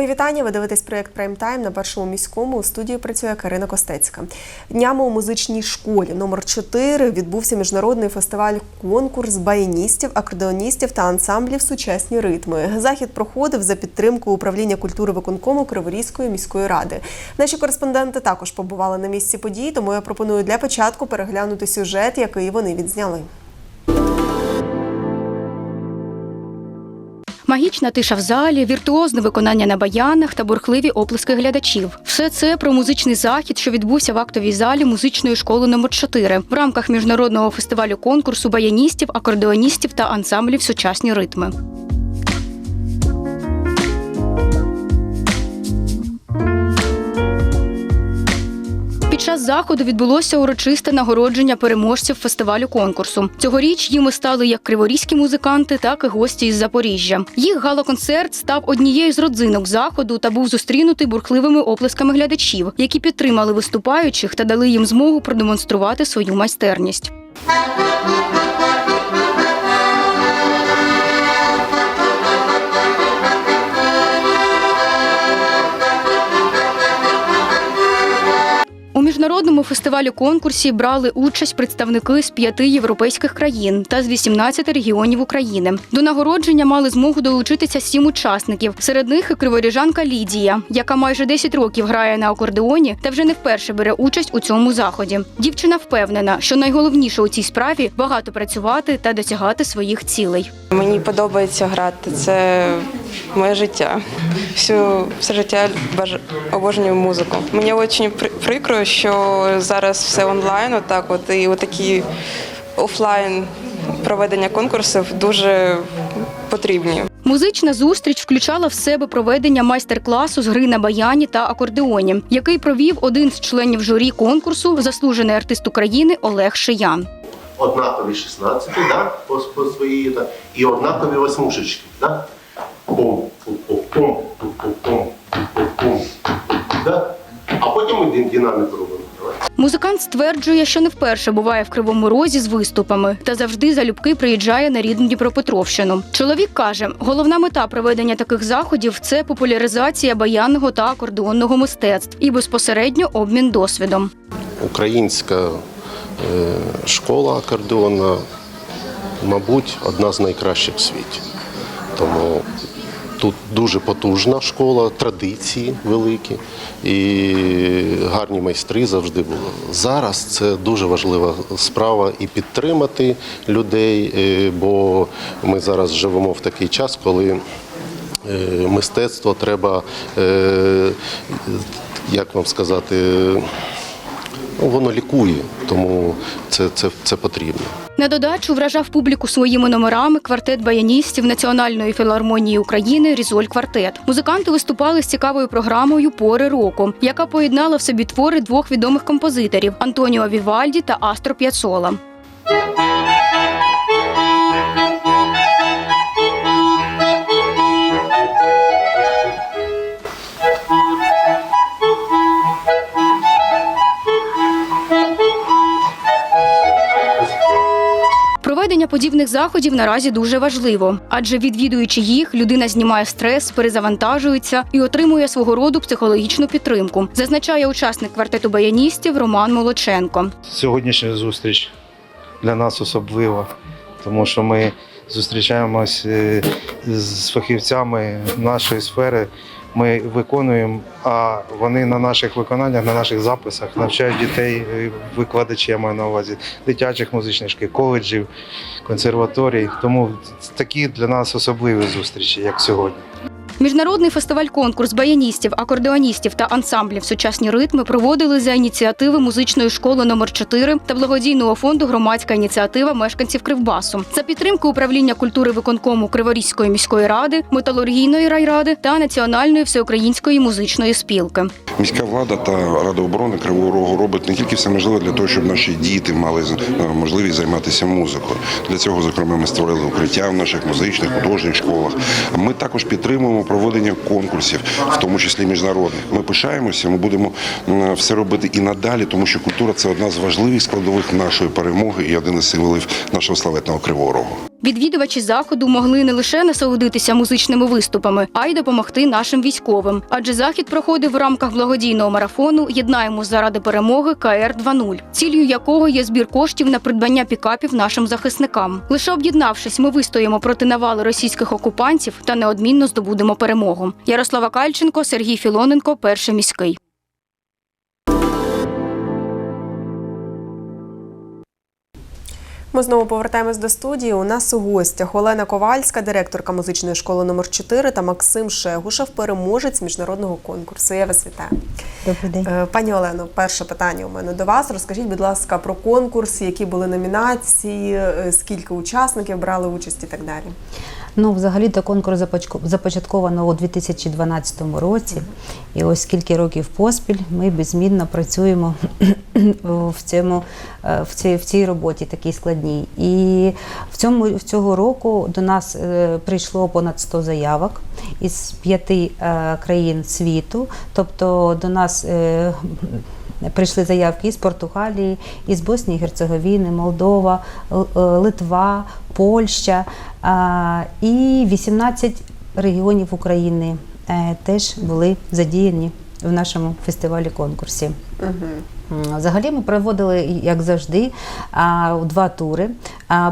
Мої вітання. Ви дивитесь проєкт Прайм Тайм на першому міському. У студії працює Карина Костецька. Днями у музичній школі номер 4 відбувся міжнародний фестиваль конкурс баяністів, акордеоністів та ансамблів сучасні ритми. Захід проходив за підтримку управління культури виконкому Криворізької міської ради. Наші кореспонденти також побували на місці подій, тому я пропоную для початку переглянути сюжет, який вони відзняли. Магічна тиша в залі, віртуозне виконання на баянах та бурхливі оплески глядачів. Все це про музичний захід, що відбувся в актовій залі музичної школи номер 4 в рамках міжнародного фестивалю конкурсу баяністів, акордеоністів та ансамблів сучасні ритми. Під час заходу відбулося урочисте нагородження переможців фестивалю конкурсу. Цьогоріч їми стали як криворізькі музиканти, так і гості із Запоріжжя. Їх гала-концерт став однією з родзинок заходу та був зустрінутий бурхливими оплесками глядачів, які підтримали виступаючих та дали їм змогу продемонструвати свою майстерність. Міжнародному фестивалі конкурсі брали участь представники з п'яти європейських країн та з 18 регіонів України. До нагородження мали змогу долучитися сім учасників. Серед них і криворіжанка Лідія, яка майже 10 років грає на акордеоні та вже не вперше бере участь у цьому заході. Дівчина впевнена, що найголовніше у цій справі багато працювати та досягати своїх цілей. Мені подобається грати. Це моє життя. Всю все життя обожнюю музику. Мені дуже прикро, що що зараз все онлайн, отак от і отакі офлайн проведення конкурсів дуже потрібні. Музична зустріч включала в себе проведення майстер-класу з гри на баяні та акордеоні, який провів один з членів журі конкурсу, заслужений артист України Олег Шиян. Однакові 16 да, по, по своїй да, і однакові восьмушечки. Да? Пум, пум, пум, пум, пум, пум, пум, пум, да? А потім один динамік робимо. Музикант стверджує, що не вперше буває в Кривому Розі з виступами та завжди залюбки приїжджає на рідну Дніпропетровщину. Чоловік каже, головна мета проведення таких заходів це популяризація баянного та акордеонного мистецтв і безпосередньо обмін досвідом. Українська е, школа акордеона, мабуть, одна з найкращих в світі. Тому тут дуже потужна школа, традиції великі і гарні майстри завжди були. Зараз це дуже важлива справа і підтримати людей, е, бо ми зараз живемо в такий час, коли е, мистецтво треба, е, як вам сказати, ну, воно лікує, тому це, це, це потрібно. На додачу вражав публіку своїми номерами квартет баяністів Національної філармонії України Різоль Квартет. Музиканти виступали з цікавою програмою Пори року, яка поєднала в собі твори двох відомих композиторів Антоніо Вівальді та Астро П'яцола. Подібних заходів наразі дуже важливо, адже відвідуючи їх, людина знімає стрес, перезавантажується і отримує свого роду психологічну підтримку, зазначає учасник квартету баяністів Роман Молоченко. Сьогоднішня зустріч для нас особлива, тому що ми зустрічаємось е, з фахівцями нашої сфери. Ми виконуємо, а вони на наших виконаннях, на наших записах навчають дітей, е, викладачі, я маю на увазі, дитячих музичних шкіл, коледжів, консерваторій. Тому такі для нас особливі зустрічі, як сьогодні. Міжнародний фестиваль-конкурс баяністів, акордеоністів та ансамблів сучасні ритми проводили за ініціативи музичної школи номер 4 та благодійного фонду Громадська ініціатива мешканців Кривбасу за підтримки управління культури виконкому Криворізької міської ради, металургійної райради та національної всеукраїнської музичної спілки. Міська влада та Рада оборони Кривого Рогу робить не тільки все можливе для того, щоб наші діти мали е, можливість займатися музикою. Для цього, зокрема, ми створили укриття в наших музичних художніх школах. Ми також підтримуємо проводення конкурсів, в тому числі міжнародних. Ми пишаємося, ми будемо все робити і надалі, тому що культура це одна з важливих складових нашої перемоги і один із символів нашого славетного Кривого Рогу. Відвідувачі заходу могли не лише насолодитися музичними виступами, а й допомогти нашим військовим. Адже захід проходив в рамках благодійного марафону Єднаємо заради перемоги КР 2.0», ціллю якого є збір коштів на придбання пікапів нашим захисникам. Лише об'єднавшись, ми вистоїмо проти навали російських окупантів та неодмінно здобудемо перемогу. Ярослава Кальченко, Сергій Філоненко, перший міський. Ми знову повертаємось до студії. У нас у гостях Олена Ковальська, директорка музичної школи номер 4 та Максим Шегушев, переможець міжнародного конкурсу. Я вас вітаю. Добрий день. Е, Пані Олено, перше питання у мене до вас. Розкажіть, будь ласка, про конкурс, які були номінації, е, скільки учасників брали участь і так далі. Ну, взагалі-то конкурс започко- започатковано у 2012 році. І ось скільки років поспіль ми беззмінно працюємо в цьому е, в цій, в цій роботі такій складній. І в цьому в цього року до нас е, прийшло понад 100 заявок із п'яти е, країн світу. Тобто до нас Прийшли заявки із Португалії, із Боснії Герцеговіни, Молдова, Литва, Польща і 18 регіонів України теж були задіяні в нашому фестивалі конкурсі. М, Взагалі ми проводили, як завжди, два тури.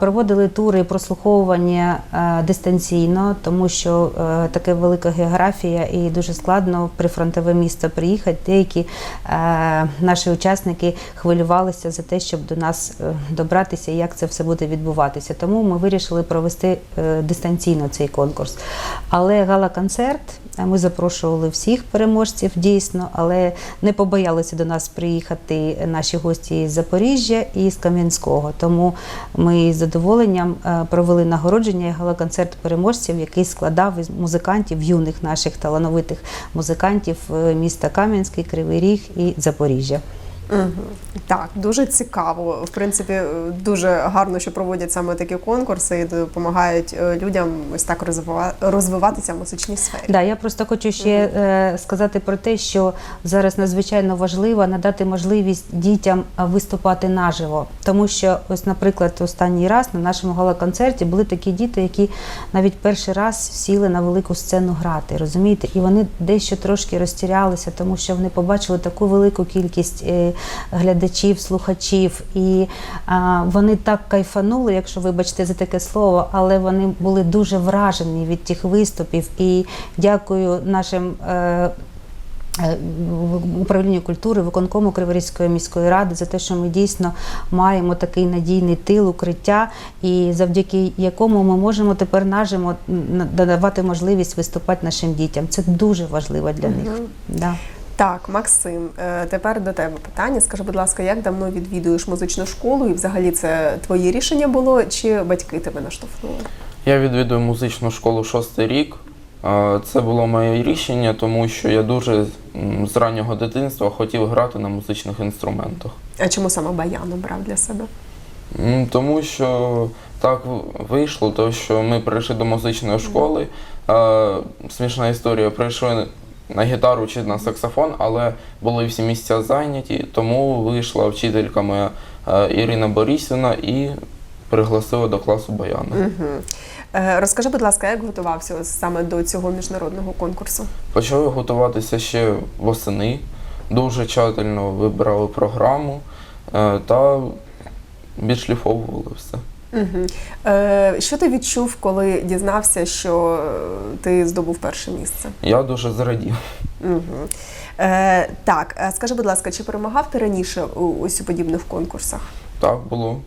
Проводили тури прослуховування дистанційно, тому що е, таке велика географія і дуже складно в прифронтове місто приїхати. Деякі е, наші учасники хвилювалися за те, щоб до нас е, добратися і як це все буде відбуватися. Тому ми вирішили провести е, дистанційно цей конкурс. Але гала-концерт е, ми запрошували всіх переможців дійсно, але не побоялися до нас приїхати наші гості з Запоріжжя і з Кам'янського. Тому ми з задоволенням е, провели нагородження і гала-концерт переможців, який складав із музикантів, юних наших талановитих музикантів е, міста Кам'янський, Кривий Ріг і Запоріжжя. Угу. Так, дуже цікаво. В принципі, е, дуже гарно, що проводять саме такі конкурси і допомагають е, людям ось так розвива- розвиватися в музичній сфері. Да, я просто хочу ще е, сказати про те, що зараз надзвичайно важливо надати можливість дітям виступати наживо. Тому що, ось, наприклад, останній раз на нашому гала-концерті були такі діти, які навіть перший раз сіли на велику сцену грати, розумієте? І вони дещо трошки розтірялися, тому що вони побачили таку велику кількість глядачів, слухачів, і а, вони так кайфанули, якщо вибачте за таке слово, але вони були дуже вражені від тих виступів. І дякую нашим. Е, е, Управлінню культури, виконкому Криворізької міської ради за те, що ми дійсно маємо такий надійний тил, укриття, і завдяки якому ми можемо тепер нажимо надавати можливість виступати нашим дітям. Це дуже важливо для них. Да. Так, Максим, е, тепер до тебе питання. Скажи, будь ласка, як давно відвідуєш музичну школу, і взагалі це твоє рішення було, чи батьки тебе наштовхнули? Я відвідую музичну школу шостий рік. Е, Це було моє рішення, тому що я дуже з раннього дитинства хотів грати на музичних інструментах. А чому саме баян обрав для себе? Тому що так вийшло, то що ми прийшли до музичної школи. Е, Смішна історія. Прийшли на гітару чи на саксофон, але були всі місця зайняті, тому вийшла вчителька моя е, Ірина Борисівна і пригласила до класу баяна. Угу. Розкажи, будь ласка, як готувався саме до цього міжнародного конкурсу? Почали готуватися ще восени, дуже тщательно вибирали програму е, та відшліфовували все. Угу. Е, що ти відчув, коли дізнався, що е, ти здобув перше місце? Я дуже зрадів. Угу. Е, так, е, скажи, будь ласка, чи перемагав ти раніше у ось у подібних конкурсах? Так було.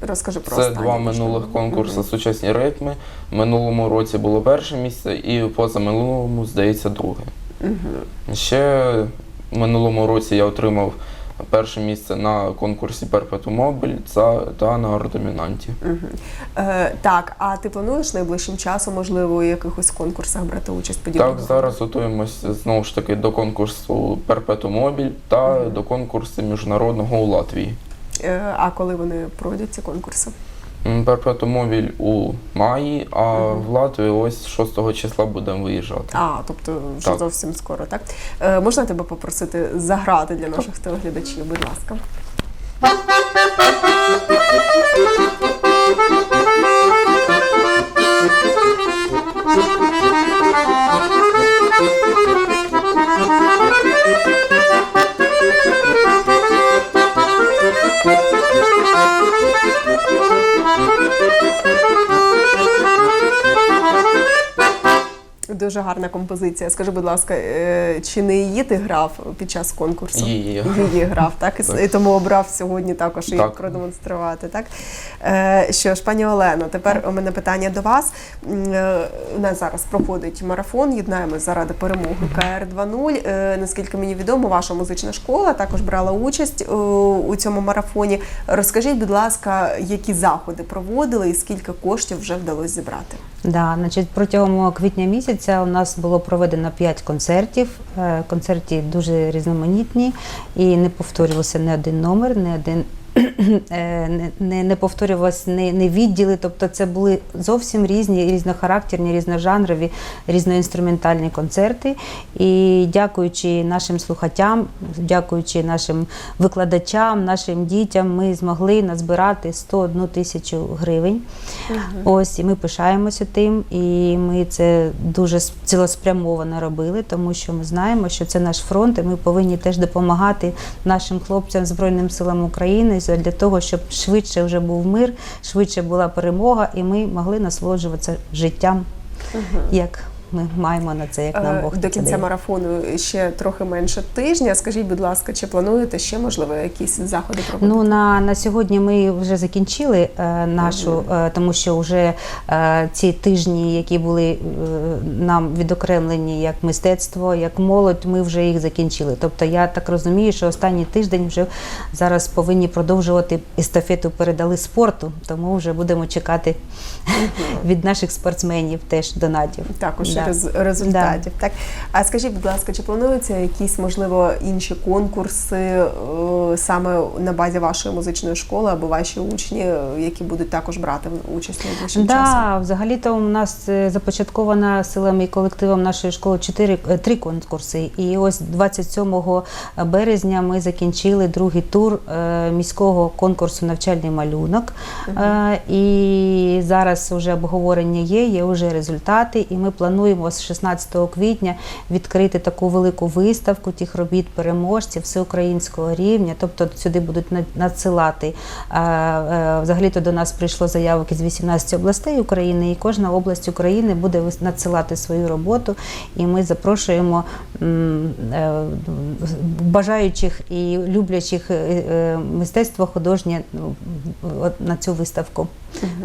Розкажи про Це останній, два минулих конкурси Мгм. сучасні ритми. Минулому році було перше місце, і позаминулому, здається, друге. Мгм. Ще в минулому році я отримав перше місце на конкурсі Перпетумобіль та, на ордомінанті. Угу. Е, так, а ти плануєш найближчим часом, можливо, у якихось конкурсах брати участь подібних? Так, зараз готуємось знову ж таки до конкурсу Перпетумобіль та до конкурсу міжнародного у Латвії. Е, а коли вони пройдуть ці конкурси? Perpetuum у маї, а в Латвії ось 6 числа будемо виїжджати. А, тобто вже Так. зовсім скоро, так? Е, можна тебе попросити заграти для наших телеглядачів, будь ласка. Дуже гарна композиція. Скажи, будь ласка, е, чи не її ти грав під час конкурсу? Її. Її грав, так? Так. І тому обрав сьогодні також її Так. продемонструвати. Так? Е, Що ж, пані Олено, тепер у мене питання до вас. Е, У нас зараз проходить марафон «Єднаємось заради перемоги КР 2.0. Е, Наскільки мені відомо, ваша музична школа також брала участь у цьому марафоні. Розкажіть, будь ласка, які заходи проводили і скільки коштів вже вдалося зібрати? Да, значить, протягом квітня місяця у нас було проведено 5 концертів. Е, Концерти дуже різноманітні і не повторювався не один номер, не один. Е, Не, не, не не, не відділи, тобто це були зовсім різні, різнохарактерні, різножанрові, різноінструментальні концерти. І дякуючи нашим слухачам, дякуючи нашим викладачам, нашим дітям, ми змогли назбирати 101 тисячу гривень. Ось і ми пишаємося тим, і ми це дуже цілеспрямовано робили, тому що ми знаємо, що це наш фронт, і ми повинні теж допомагати нашим хлопцям Збройним силам України для того, щоб швидше вже був мир, швидше була перемога, і ми могли насолоджуватися життям, як ми маємо на це, як нам Е, Бог До кінця дає. марафону ще трохи менше тижня. Скажіть, будь ласка, чи плануєте ще можливо якісь заходи проводити? Ну на, на сьогодні ми вже закінчили е, нашу, е, тому що вже е, ці тижні, які були е, нам відокремлені як мистецтво, як молодь, ми вже їх закінчили. Тобто я так розумію, що останній тиждень вже зараз повинні продовжувати естафету передали спорту, тому вже будемо чекати від наших спортсменів теж донатів. Також Да. Рез- результатів. Так а скажіть, будь ласка, чи плануються якісь можливо інші конкурси е, саме на базі вашої музичної школи або ваші учні, е, які будуть також брати участь найближчим часом? Да, взагалі-то у нас е, започатковано силами і колективом нашої школи чотири три конкурси. І ось 27 березня ми закінчили другий тур міського конкурсу Навчальний малюнок. Е, І зараз вже обговорення є, є вже результати. І ми плануємо з 16 квітня відкрити таку велику виставку тих робіт переможців всеукраїнського рівня. Тобто сюди будуть на- надсилати. е, е, Взагалі-то до нас прийшло заявок із 18 областей України, і кожна область України буде надсилати свою роботу. І ми запрошуємо е, бажаючих і люблячих мистецтво художнє ну, на цю виставку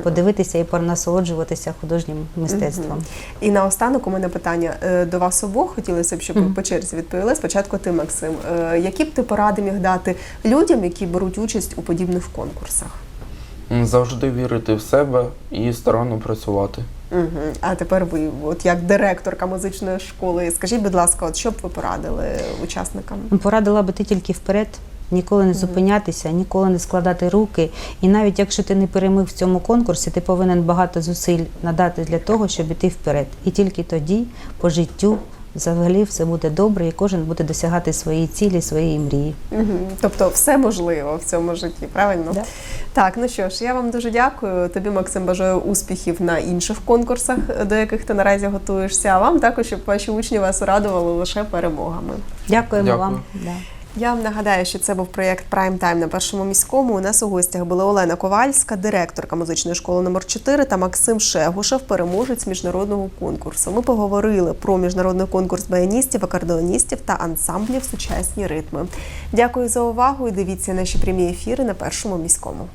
подивитися і понасолоджуватися художнім мистецтвом. І наостанок у мене питання е, до вас обох. Хотілося б, щоб ви по черзі відповіли. Спочатку ти, Максим. Е, Які б ти поради міг дати людям, які беруть участь у подібних конкурсах? Завжди вірити в себе і старанно працювати. Угу. А тепер ви, от як директорка музичної школи, скажіть, будь ласка, от що б ви порадили учасникам? Порадила би ти тільки вперед. Ніколи не зупинятися, ніколи не складати руки. І навіть якщо ти не перемив в цьому конкурсі, ти повинен багато зусиль надати для того, щоб іти вперед. І тільки тоді, по життю, взагалі все буде добре, і кожен буде досягати свої цілі, своєї мрії. Угу. Тобто все можливо в цьому житті, правильно? Да. Так, ну що ж, я вам дуже дякую. Тобі, Максим, бажаю успіхів на інших конкурсах, до яких ти наразі готуєшся. А вам також, щоб ваші учні вас радували лише перемогами. Дякуємо Дякую. вам. Да. Я вам нагадаю, що це був проєкт Прайм Тайм на першому міському. У нас у гостях були Олена Ковальська, директорка музичної школи номер 4 та Максим Шегушев, переможець міжнародного конкурсу. Ми поговорили про міжнародний конкурс баяністів, акордеоністів та ансамблів сучасні ритми. Дякую за увагу і дивіться наші прямі ефіри на першому міському.